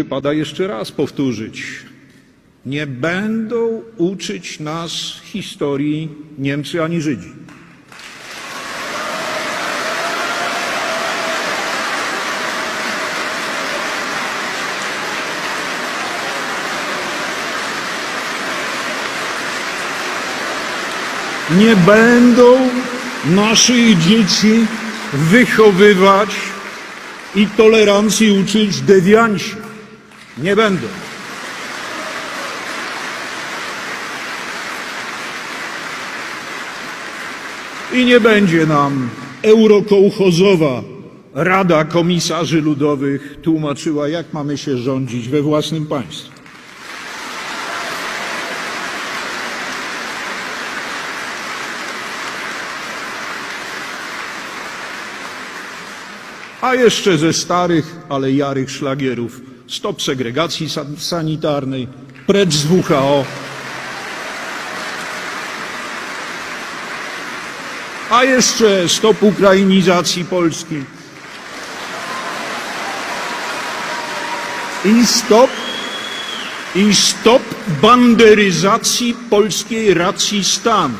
Wypada jeszcze raz powtórzyć. Nie będą uczyć nas historii Niemcy ani Żydzi. Nie będą naszych dzieci wychowywać i tolerancji uczyć dewianci. Nie będą. I nie będzie nam eurokołchozowa Rada Komisarzy Ludowych tłumaczyła, jak mamy się rządzić we własnym państwie. A jeszcze ze starych, ale jarych szlagierów stop segregacji san- sanitarnej, precz z WHO. A jeszcze stop ukrainizacji Polski. I stop, i stop banderyzacji polskiej racji stanu.